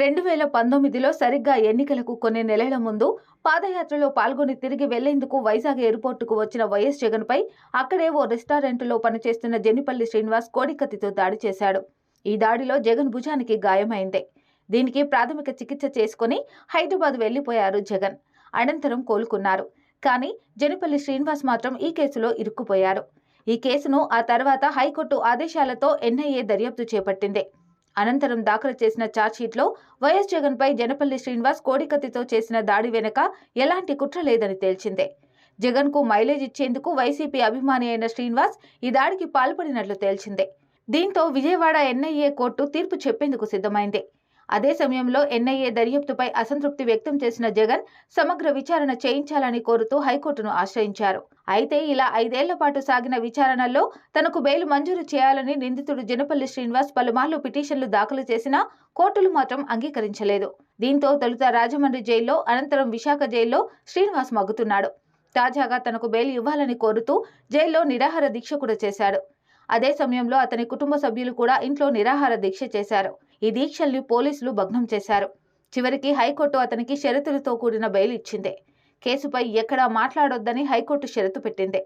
రెండు వేల పంతొమ్మిదిలో సరిగ్గా ఎన్నికలకు కొన్ని నెలల ముందు పాదయాత్రలో పాల్గొని తిరిగి వెళ్ళేందుకు వైజాగ్ ఎయిర్పోర్టుకు వచ్చిన వైఎస్ జగన్పై అక్కడే ఓ రెస్టారెంట్లో పనిచేస్తున్న జెన్నిపల్లి శ్రీనివాస్ కోడికత్తితో దాడి చేశాడు. ఈ దాడిలో జగన్ భుజానికి గాయమైంది. దీనికి ప్రాథమిక చికిత్స చేసుకుని హైదరాబాద్ వెళ్ళిపోయారు జగన్. అనంతరం కోలుకున్నారు. కానీ జెనిపల్లి శ్రీనివాస్ మాత్రం ఈ కేసులో ఇరుక్కుపోయారు. ఈ కేసును ఆ తర్వాత హైకోర్టు ఆదేశాలతో ఎన్ఐఏ దర్యాప్తు చేపట్టింది. అనంతరం దాఖలు చేసిన ఛార్జ్షీట్లో వైఎస్ జగన్పై జనపల్లి శ్రీనివాస్ కోడికత్తితో చేసిన దాడి వెనుక ఎలాంటి కుట్ర లేదని తేల్చిందే. జగన్కు మైలేజ్ ఇచ్చేందుకు వైసీపీ అభిమాని అయిన శ్రీనివాస్ ఈ దాడికి పాల్పడినట్లు తేల్చిందే. దీంతో విజయవాడ ఎన్ఐఏ కోర్టు తీర్పు చెప్పేందుకు సిద్ధమైంది. అదే సమయంలో ఎన్ఐఏ దర్యాప్తుపై అసంతృప్తి వ్యక్తం చేసిన జగన్ సమగ్ర విచారణ చేయించాలని కోరుతూ హైకోర్టును ఆశ్రయించారు. అయితే ఇలా ఐదేళ్ళ పాటు సాగిన విచారణలో తనకు బెయిల్ మంజూరు చేయాలని నిందితుడు జనపల్లి శ్రీనివాస్ పలుమార్లు పిటిషన్లు దాఖలు చేసినా కోర్టులు మాత్రం అంగీకరించలేదు. దీంతో తొలుత రాజమండ్రి జైల్లో అనంతరం విశాఖ జైల్లో శ్రీనివాస్ మగ్గుతున్నాడు. తాజాగా తనకు బెయిల్ ఇవ్వాలని కోరుతూ జైల్లో నిరాహార దీక్ష కూడా చేశాడు. అదే సమయంలో అతని కుటుంబ సభ్యులు కూడా ఇంట్లో నిరాహార దీక్ష చేశారు. ఈ దీక్షల్ని పోలీసులు భగ్నం చేశారు. చివరికి హైకోర్టు అతనికి షరతులతో కూడిన బెయిల్ ఇచ్చింది. కేసుపై ఎక్కడా మాట్లాడొద్దని హైకోర్టు షరతు పెట్టింది.